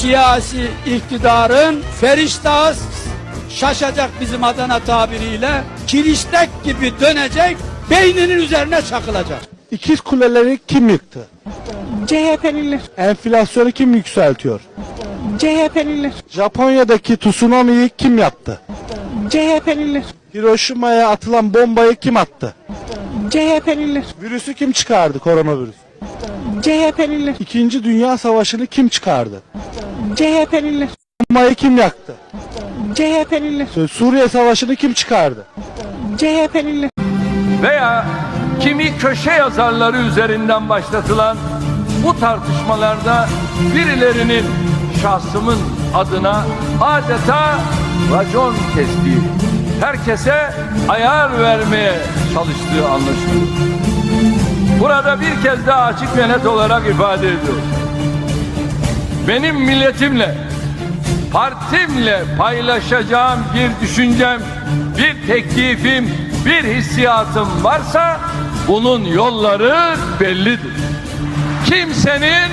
siyasi iktidarın feriştahı şaşacak bizim Adana tabiriyle kiriştek gibi dönecek beyninin üzerine çakılacak. İkiz kuleleri kim yıktı? CHP'liler, Enflasyonu kim yükseltiyor? CHP'liler, Japonya'daki tsunami'yi kim yaptı? CHP'liler, Hiroşima'ya atılan bombayı kim attı? CHP'liler, Virüsü kim çıkardı koronavirüs? CHP'liler, İkinci Dünya Savaşı'nı kim çıkardı? CHP'liler, Bombayı kim yaktı? CHP'liler, Suriye Savaşı'nı kim çıkardı? CHP'liler, veya kimi köşe yazarları üzerinden başlatılan bu tartışmalarda birilerinin şahsımın adına adeta racon kestiği, herkese ayar vermeye çalıştığı anlaşılıyor. Burada bir kez daha açık ve net olarak ifade ediyorum. Benim milletimle, partimle paylaşacağım bir düşüncem, bir teklifim, bir hissiyatım varsa bunun yolları bellidir. Kimsenin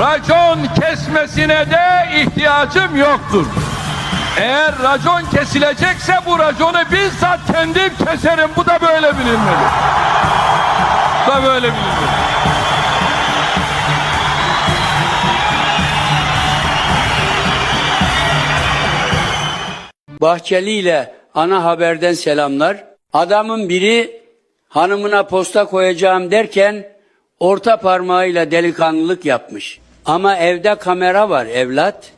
racon kesmesine de ihtiyacım yoktur. Eğer racon kesilecekse bu raconu bizzat kendim keserim. Bu da böyle bilinmeli. Bu da böyle bilinmeli. Bahçeli ile ana haberden selamlar. Adamın biri hanımına posta koyacağım derken orta parmağıyla delikanlılık yapmış. Ama evde kamera var evlat.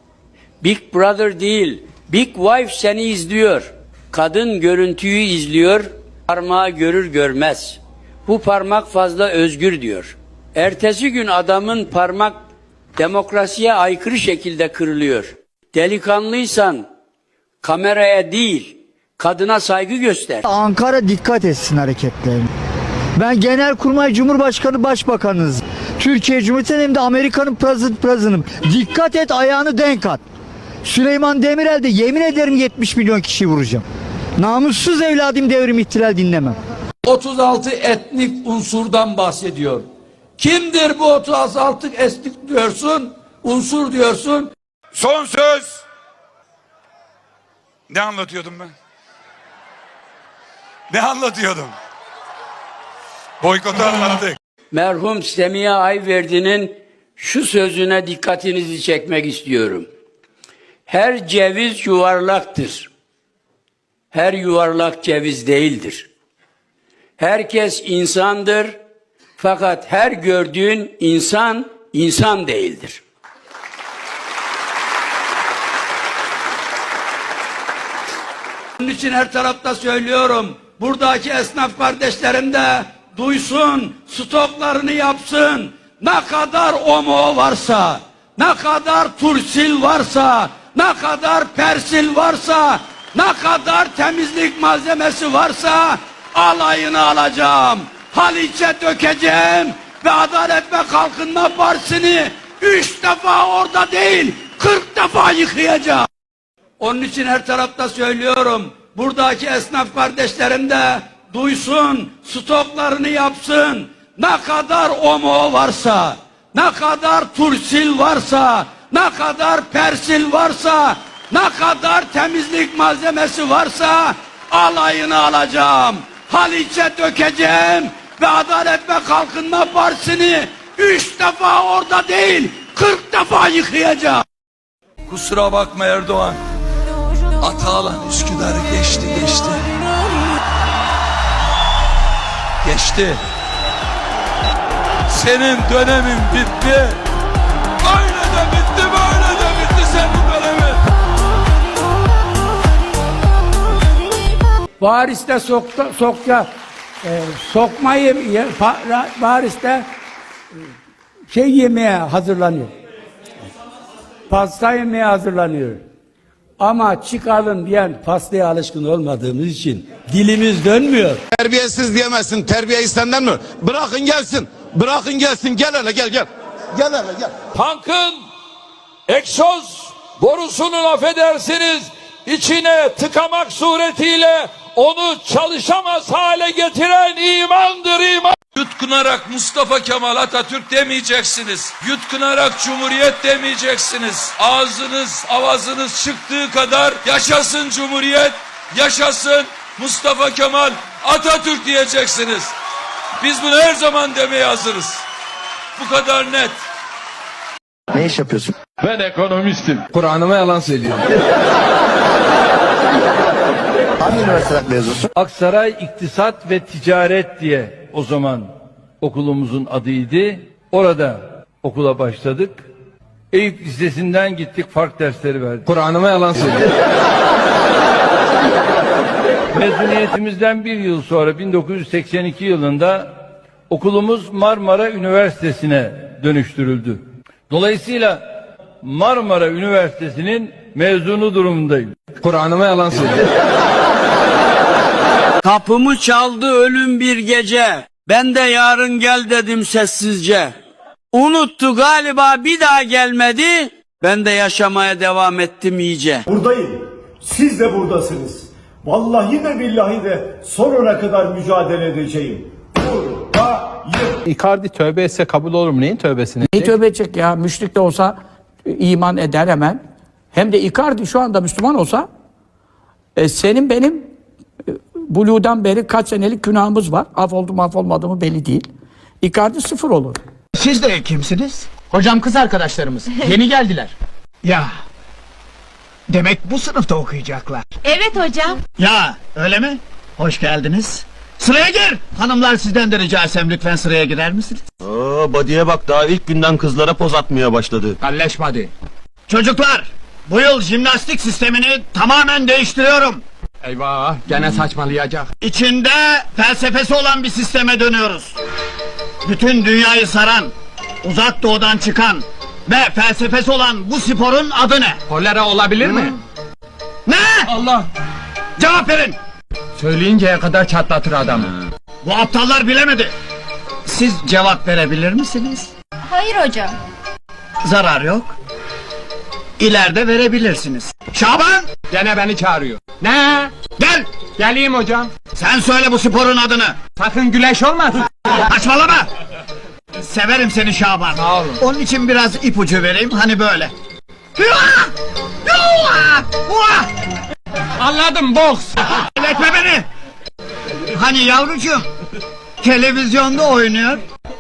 Big Brother değil, Big Wife seni izliyor. Kadın görüntüyü izliyor, parmağı görür görmez. Bu parmak fazla özgür diyor. Ertesi gün adamın parmak demokrasiye aykırı şekilde kırılıyor. Delikanlıysan kameraya değil, kadına saygı göster. Ankara dikkat etsin hareketlerine. Ben Genelkurmay Cumhurbaşkanı Başbakanınız. Türkiye Cumhuriyeti'nin hem de Amerika'nın president'ım. Dikkat et ayağını denk at. Süleyman Demirel de yemin ederim 70 milyon kişi vuracağım. Namussuz evladım devrim ihtilal dinlemem. 36 etnik unsurdan bahsediyor. Kimdir bu 36 etnik diyorsun, unsur diyorsun? Son söz. Ne anlatıyordum ben? Ne anlatıyordum? Boykotu anlattık. Merhum Semiha Ayverdi'nin şu sözüne dikkatinizi çekmek istiyorum. Her ceviz yuvarlaktır. Her yuvarlak ceviz değildir. Herkes insandır. Fakat her gördüğün insan insan değildir. Onun için her tarafta söylüyorum. Buradaki esnaf kardeşlerim de duysun, stoklarını yapsın. Ne kadar omo varsa, ne kadar tursil varsa, ne kadar persil varsa, ne kadar temizlik malzemesi varsa alayını alacağım. Haliç'e dökeceğim ve Adalet ve Kalkınma Partisi'ni üç defa orada değil, kırk defa yıkayacağım. Onun için her tarafta söylüyorum. Buradaki esnaf kardeşlerim de duysun, stoklarını yapsın. Ne kadar omo varsa, ne kadar tursil varsa, ne kadar persil varsa, ne kadar temizlik malzemesi varsa alayını alacağım. Haliç'e dökeceğim ve Adalet ve Kalkınma Partisi'ni üç defa orada değil, kırk defa yıkayacağım. Kusura bakma Erdoğan. Atalan Üsküdar'ı geçti geçti. Geçti. Senin dönemin bitti. Böyle de bitti, böyle de bitti senin dönemin. Paris'te sokta, sokça e, sokmayı ye, pa, Paris'te e, şey yemeye hazırlanıyor. Pasta yemeye hazırlanıyor. Ama çıkalım diyen pastaya alışkın olmadığımız için dilimiz dönmüyor. Terbiyesiz diyemezsin. Terbiye senden mi? Bırakın gelsin. Bırakın gelsin. Gel hele gel gel. Gel hele gel. Tankın egzoz borusunun affedersiniz içine tıkamak suretiyle onu çalışamaz hale getiren imandır iman. Yutkunarak Mustafa Kemal Atatürk demeyeceksiniz. Yutkunarak Cumhuriyet demeyeceksiniz. Ağzınız, avazınız çıktığı kadar yaşasın Cumhuriyet, yaşasın Mustafa Kemal Atatürk diyeceksiniz. Biz bunu her zaman demeye hazırız. Bu kadar net. Ne iş yapıyorsun? Ben ekonomistim. Kur'an'ıma yalan söylüyorum. Hangi üniversiteden mezunsun? Aksaray İktisat ve Ticaret diye o zaman okulumuzun adıydı. Orada okula başladık. Eyüp Lisesi'nden gittik fark dersleri verdik. Kur'an'ıma yalan söylüyorum. Mezuniyetimizden bir yıl sonra 1982 yılında okulumuz Marmara Üniversitesi'ne dönüştürüldü. Dolayısıyla Marmara Üniversitesi'nin mezunu durumundayım. Kur'an'ıma yalan söylüyorum. Kapımı çaldı ölüm bir gece. Ben de yarın gel dedim sessizce. Unuttu galiba bir daha gelmedi. Ben de yaşamaya devam ettim iyice. Buradayım. Siz de buradasınız. Vallahi de billahi de sonuna kadar mücadele edeceğim. Buradayım. Icardi tövbe etse kabul olur mu? Neyin tövbesini? Ne tövbe edecek ya? Müşrik de olsa iman eder hemen. Hem de Icardi şu anda Müslüman olsa e, senin benim Bulu'dan beri kaç senelik günahımız var. Af oldu mu af olmadı mı belli değil. Icardi sıfır olur. Siz de kimsiniz? Hocam kız arkadaşlarımız. Yeni geldiler. Ya. Demek bu sınıfta okuyacaklar. Evet hocam. Ya öyle mi? Hoş geldiniz. Sıraya gir. Hanımlar sizden de rica etsem lütfen sıraya girer misiniz? Oo, body'ye bak daha ilk günden kızlara poz atmaya başladı. Kalleşmedi. Çocuklar bu yıl jimnastik sistemini tamamen değiştiriyorum. Eyvah gene saçmalayacak. İçinde felsefesi olan bir sisteme dönüyoruz. Bütün dünyayı saran, uzak doğudan çıkan ve felsefesi olan bu sporun adı ne? Kolera olabilir mi? Ne? Allah Cevap verin. söyleyinceye kadar çatlatır adamı. Bu aptallar bilemedi. Siz cevap verebilir misiniz? Hayır hocam. Zarar yok. İleride verebilirsiniz. Şaban! Gene beni çağırıyor. Ne? Gel! Geleyim hocam. Sen söyle bu sporun adını. Sakın güleş olmasın. Saçmalama! Severim seni Şaban. Sağ olun. Onun için biraz ipucu vereyim hani böyle. Hüa! Hüa! Hua! Anladım boks. Etme beni! Hani yavrucuğum, televizyonda oynuyor.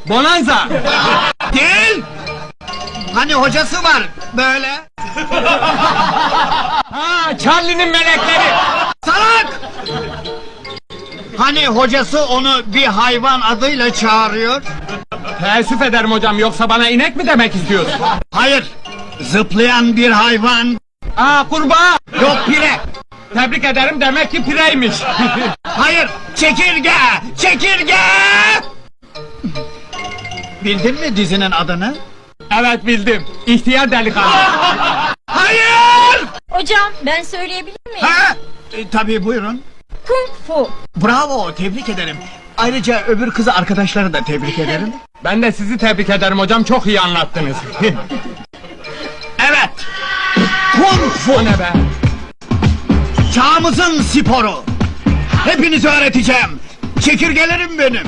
Bonanza. Değil! Hani hocası var böyle. Ha Charlie'nin melekleri. Salak! Hani hocası onu bir hayvan adıyla çağırıyor. Teessüf ederim hocam yoksa bana inek mi demek istiyorsun? Hayır, zıplayan bir hayvan. Aa kurbağa. Yok pire. Tebrik ederim demek ki pireymiş. Hayır, çekirge! Çekirge! Bildin mi dizinin adını? Evet bildim. İhtiyar delikanlı. Hayır! Hocam ben söyleyebilir miyim? Ha? E, tabii buyurun. Kung fu. Bravo, tebrik ederim. Ayrıca öbür kızı arkadaşları da tebrik ederim. Ben de sizi tebrik ederim hocam çok iyi anlattınız. Evet. Kung fu. o ne be? Çağımızın sporu. Hepinize öğreteceğim. Çekirgelerim benim.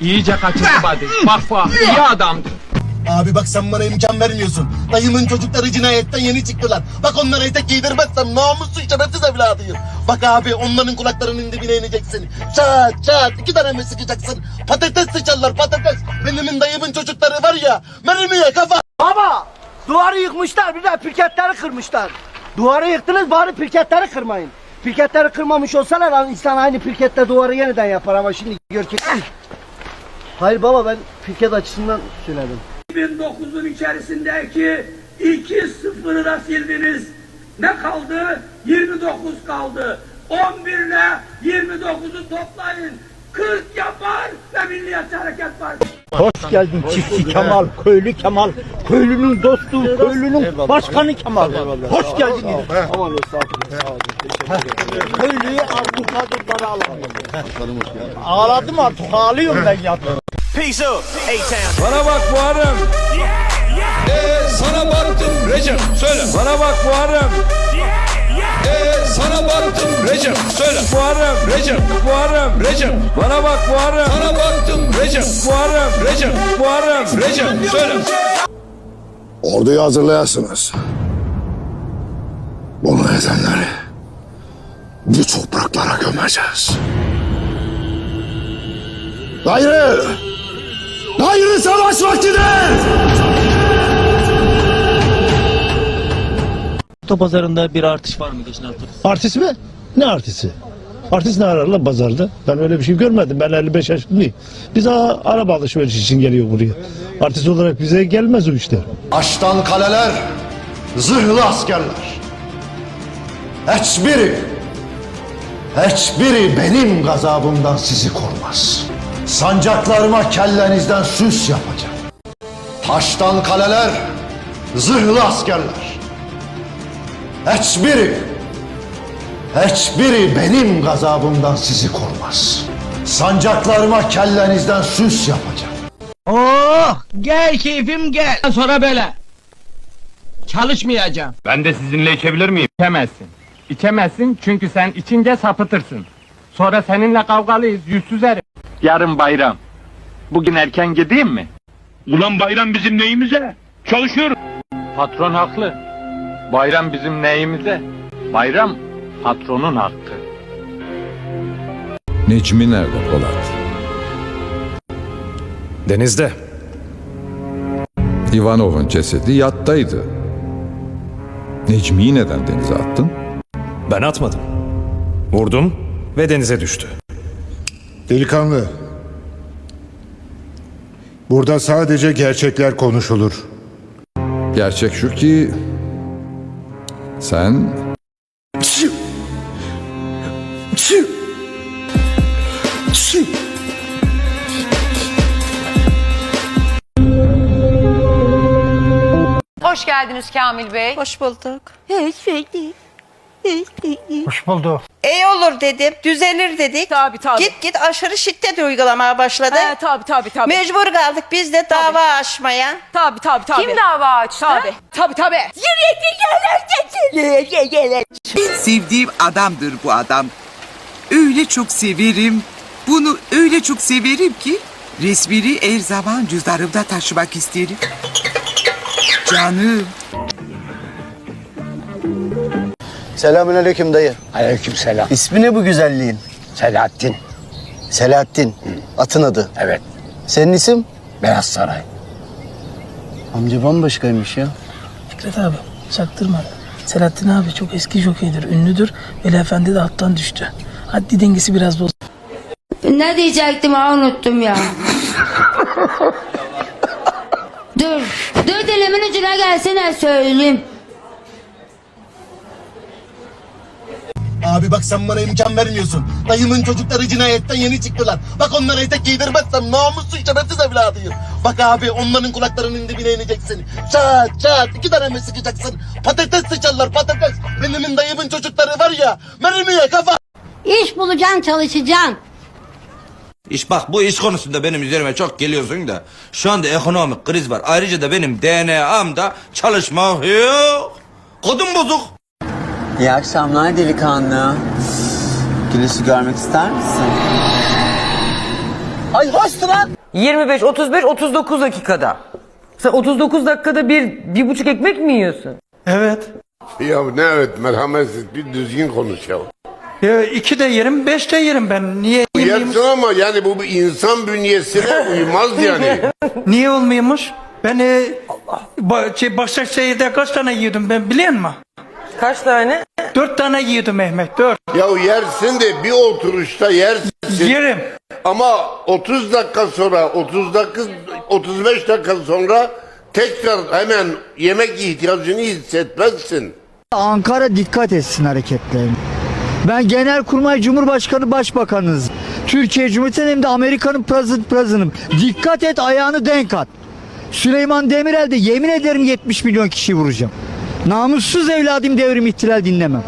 İyice kaçırdı body. Bak bak iyi adamdı. Abi bak sen bana imkan vermiyorsun. Dayımın çocukları cinayetten yeni çıktılar. Bak onlara etek giydirmezsem namussuz şerefsiz evladıyım. Bak abi onların kulaklarının dibine ineceksin. Çat çat iki tane mi sıkacaksın? Patates sıçarlar patates. Benim dayımın çocukları var ya mermiye kafa. Baba duvarı yıkmışlar bir de pirketleri kırmışlar. Duvarı yıktınız bari pirketleri kırmayın. Pirketleri kırmamış olsalar lan insan aynı pirketle duvarı yeniden yapar ama şimdi gör ki... Hayır baba ben pirket açısından söyledim. 2009'un içerisindeki 2 sıfırı da sildiniz. Ne kaldı? 29 kaldı. 11 ile 29'u toplayın. 40 yapar ve Milliyetçi Hareket Partisi. Hoş geldin çiftçi Kemal, köylü Kemal, köylünün dostu, köylünün başkanı Kemal. Hoş geldin. Aman Köylüyü Abdülkadir bana alamıyor. Ağladım artık, ağlıyorum ben ya. Bana bak Muharrem. Ee, sana baktım Recep söyle. Bana bak Muharrem. Ee, Sana baktım Recep söyle. Muharrem Recep Muharrem Recep. Bana bak Muharrem. Sana baktım Recep Muharrem Recep Muharrem Recep söyle. Orduyu hazırlayasınız. Bunu edenleri bu topraklara gömeceğiz. Gayrı! Gayrı savaş vaktidir! Pazarında bir artış var mı geçen hafta? Artist mi? Ne artisti? Artist ne ararlar pazarda? Ben öyle bir şey görmedim. Ben 55 yaşındayım. Biz a- araba alışverişi için geliyor buraya. Artist olarak bize gelmez o işler. Açtan kaleler, zırhlı askerler. Hiçbiri, hiçbiri benim gazabımdan sizi korumaz. Sancaklarıma kellenizden süs yapacağım. Taştan kaleler, zırhlı askerler. Hiçbiri, hiçbiri benim gazabımdan sizi korumaz. Sancaklarıma kellenizden süs yapacağım. Oh gel keyfim gel. Sonra böyle. Çalışmayacağım. Ben de sizinle içebilir miyim? İçemezsin. İçemezsin çünkü sen içince sapıtırsın. Sonra seninle kavgalıyız, yüzsüz herif. Yarın bayram. Bugün erken gideyim mi? Ulan bayram bizim neyimize? Çalışıyoruz. Patron haklı. Bayram bizim neyimize? Bayram patronun hakkı. Necmi nerede Polat? Denizde. Ivanov'un cesedi yattaydı. Necmi'yi neden denize attın? Ben atmadım. Vurdum ve denize düştü. Delikanlı. Burada sadece gerçekler konuşulur. Gerçek şu ki sen Hoş geldiniz Kamil Bey. Hoş bulduk. Hoş bulduk. İyi olur dedim. Düzelir dedik. Tabii tabii. Git git aşırı şiddet uygulamaya başladı. He, tabii tabii tabii. Mecbur kaldık biz de dava açmaya. tabii tabii tabii. Kim dava açtı? Tabii. Tabii tabii. En sevdiğim adamdır bu adam. Öyle çok severim. Bunu öyle çok severim ki resmini her zaman cüzdanımda taşımak isterim. Canım. Selamünaleyküm dayı. Aleyküm selam. İsmi ne bu güzelliğin? Selahattin. Selahattin. Atın adı. Evet. Senin isim? Beyaz Saray. Amca bambaşkaymış ya. Fikret abi çaktırma. Selahattin abi çok eski jokeydir, ünlüdür. Veli Efendi de hattan düştü. Haddi dengesi biraz bozuldu. Ne diyecektim ha unuttum ya. dur. Dur dilimin ucuna gelsene söyleyeyim. Abi bak sen bana imkan vermiyorsun. Dayımın çocukları cinayetten yeni çıktılar. Bak onlara etek giydirmezsem namussuz şerefsiz evladıyım. Bak abi onların kulaklarının dibine ineceksin. Çat çat iki tane mi sıkacaksın? Patates sıçarlar patates. Benim dayımın çocukları var ya mermiye kafa. İş bulacaksın çalışacaksın. İş bak bu iş konusunda benim üzerime çok geliyorsun da şu anda ekonomik kriz var. Ayrıca da benim DNA'mda çalışma yok. Kodum bozuk. İyi akşamlar delikanlı. Güneşi görmek ister misin? Ay hoştu lan. 25, 35, 39 dakikada. Sen 39 dakikada bir, bir buçuk ekmek mi yiyorsun? Evet. Ya ne evet merhametsiz bir düzgün konuş ya. Ya iki de yerim, beş de yerim ben. Niye Yersin ama yani bu bir insan bünyesine uymaz yani. Niye olmuyormuş? Ben e, ba, şey, Başakşehir'de kaç tane yiyordum ben biliyor musun? Kaç tane? Dört tane yiyordum Mehmet, dört. ya yersin de bir oturuşta yersin. Yerim. Ama 30 dakika sonra 30 dakika 35 dakika sonra tekrar hemen yemek ihtiyacını hissetmezsin. Ankara dikkat etsin hareketlerine. Ben Genelkurmay Cumhurbaşkanı Başbakanınız. Türkiye Cumhuriyeti'nin hem de Amerika'nın prezid- prezidentim. Dikkat et ayağını denk at. Süleyman Demirel de yemin ederim 70 milyon kişi vuracağım. Namussuz evladım devrim ihtilal dinlemem.